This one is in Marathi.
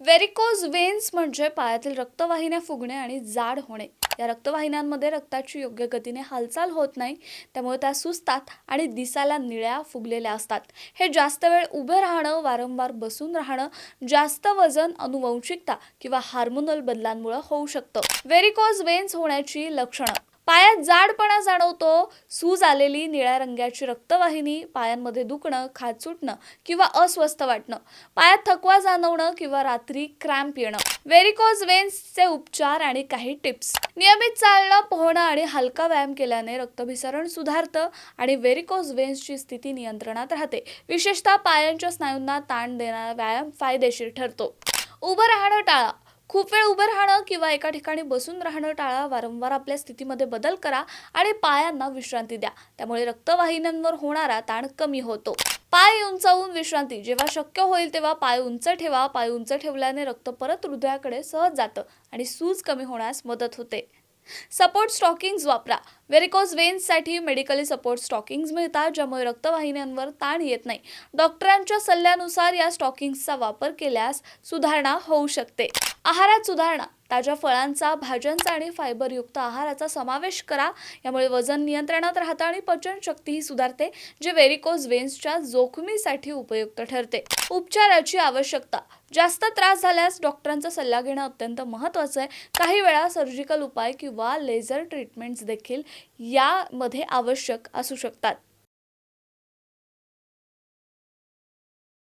व्हेरिकोज वेन्स म्हणजे पायातील रक्तवाहिन्या फुगणे आणि जाड होणे. या रक्तवाहिन्यांमध्ये रक्ताची योग्य गतीने हालचाल होत नाही त्यामुळे त्या सुजतात आणि दिसायला निळ्या फुगलेल्या असतात. हे जास्त वेळ उभे राहणं वारंवार बसून राहणं जास्त वजन अनुवंशिकता किंवा हार्मोनल बदलांमुळे होऊ शकतं. व्हेरिकोज वेन्स होण्याची लक्षणं. पायात जाडपणा जाणवतो. सूज आलेली निळ्या रंगाची रक्तवाहिनी पायांमध्ये दुखणं खाज सुटणं किंवा अस्वस्थ वाटणं. पायात थकवा जाणवणं किंवा रात्री क्रॅम्प येणं. व्हेरिकोज वेन्सचे उपचार आणि काही टिप्स. नियमित चालणं पोहणं आणि हलका व्यायाम केल्याने रक्तभिसरण सुधारतं आणि व्हेरिकोज वेन्सची स्थिती नियंत्रणात राहते. विशेषतः पायांच्या स्नायूंना ताण देणारा व्यायाम फायदेशीर ठरतो. उभं राहणं टाळा. खूप वेळ उभं राहणं किंवा एका ठिकाणी बसून राहणं टाळा वारंवार आपल्या स्थितीमध्ये बदल करा आणि पायांना विश्रांती द्या. त्यामुळे रक्तवाहिन्यांवर होणारा ताण कमी होतो. पाय उंचावून विश्रांती. जेव्हा शक्य होईल तेव्हा पाय उंच ठेवा. पाय उंच ठेवल्याने रक्त परत हृदयाकडे सहज जातं आणि सूज कमी होण्यास मदत होते. सपोर्ट स्टॉकिंग्ज वापरा. व्हेरिकोज वेन्ससाठी मेडिकली सपोर्ट स्टॉकिंग्ज मिळतात ज्यामुळे रक्तवाहिन्यांवर ताण येत नाही. डॉक्टरांच्या सल्ल्यानुसार या स्टॉकिंग्सचा वापर केल्यास सुधारणा होऊ शकते. आहारात सुधारणा. ताज्या फळांचा भाज्यांचा आणि फायबरयुक्त आहाराचा समावेश करा. यामुळे वजन नियंत्रणात राहतं आणि पचनशक्तीही सुधारते जे व्हेरिकोज वेन्सच्या जोखमीसाठी उपयुक्त ठरते. उपचाराची आवश्यकता. जास्त त्रास झाल्यास डॉक्टरांचा सल्ला घेणं अत्यंत महत्त्वाचं आहे. काही वेळा सर्जिकल उपाय किंवा लेझर ट्रीटमेंट्स देखील यामध्ये आवश्यक असू शकतात.